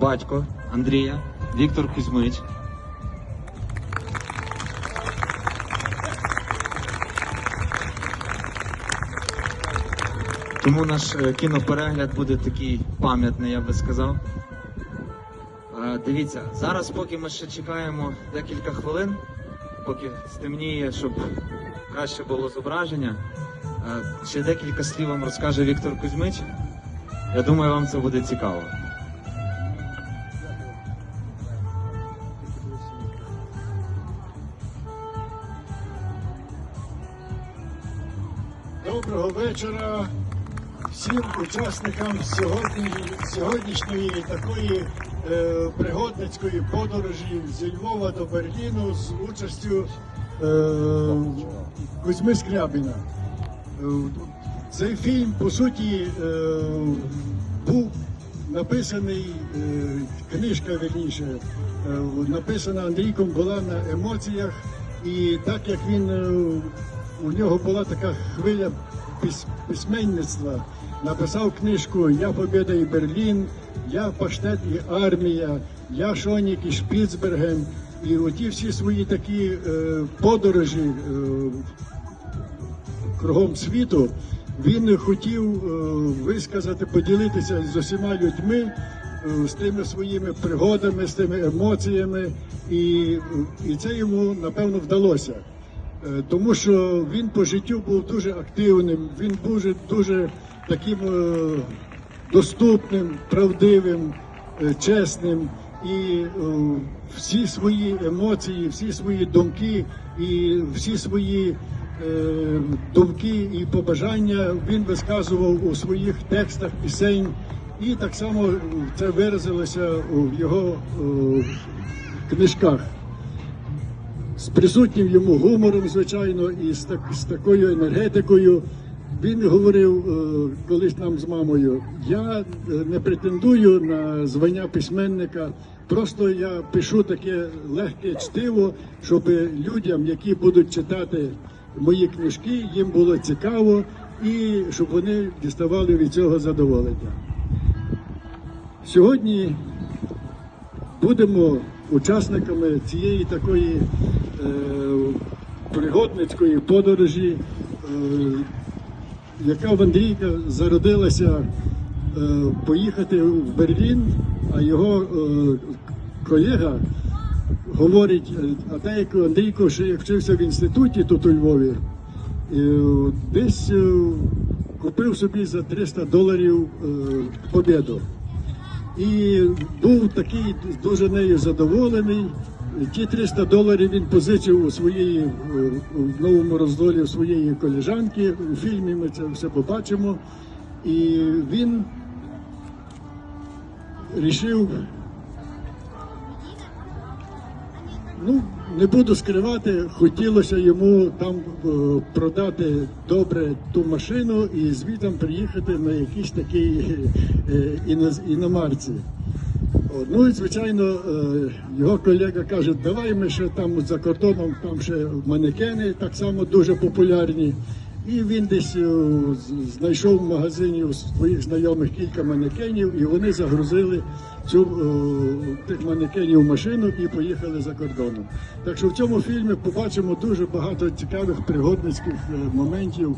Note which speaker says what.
Speaker 1: батько Андрія, Віктор Кузьмич. Тому наш е, кіноперегляд буде такий пам'ятний, я би сказав. Е, Дивіться, зараз, поки ми ще чекаємо декілька хвилин, поки стемніє, щоб краще було зображення, е, ще декілька слів вам розкаже Віктор Кузьмич. Я думаю, вам це буде цікаво.
Speaker 2: Доброго вечора всім учасникам сьогодні, сьогоднішньої такої е, пригодницької подорожі зі Львова до Берліну з участю е, Кузьми Скрябіна. Е, Цей фільм, по суті, е, був написаний, е, книжка верніше, е, написана Андрійком була на емоціях, і так як він е, у нього була така хвиля письменництва. Написав книжку Я Побєда і Берлін, Я Паштет і армія, Я Шонік і Шпіцберген. І оті всі свої такі е, подорожі е, кругом світу, він хотів е, висказати, поділитися з усіма людьми, е, з тими своїми пригодами, з тими емоціями, і, і це йому напевно вдалося. Е, Тому що він по життю був дуже активним, він був дуже, таким е, доступним, правдивим, е, чесним. І всі свої емоції, всі свої думки і всі свої думки і побажання він висказував у своїх текстах пісень, і так само це виразилося в його книжках з присутнім йому гумором, звичайно, і з, так, з такою енергетикою. Він говорив е, колись нам з мамою: я е, не претендую на звання письменника, просто я пишу таке легке чтиво, щоб людям, які будуть читати мої книжки, їм було цікаво і щоб вони діставали від цього задоволення. Сьогодні будемо учасниками цієї такої е, пригодницької подорожі, е, яка в Андрійка зародилася е, поїхати в Берлін, а його е, колега говорить, е, а те, як Андрійко ще як вчився в інституті тут у Львові, е, десь е, купив собі за 300 доларів е, побіду. І був такий дуже нею задоволений. Ті 300 доларів він позичив у своєї е, в новому роздолі у своєї коліжанки. У фільмі ми це все побачимо. І він рішив, ну не буду скривати, хотілося йому там е, продати добре ту машину і звітом приїхати на якийсь такий е, іноз- іномарці. Ну і звичайно, е, його колега каже, давай ми ще там за кордоном, там ще манекени так само дуже популярні. І він десь е, знайшов в магазині у своїх знайомих кілька манекенів, і вони загрузили цю е, тих манекенів в машину і поїхали за кордоном. Так що в цьому фільмі побачимо дуже багато цікавих пригодницьких е, моментів.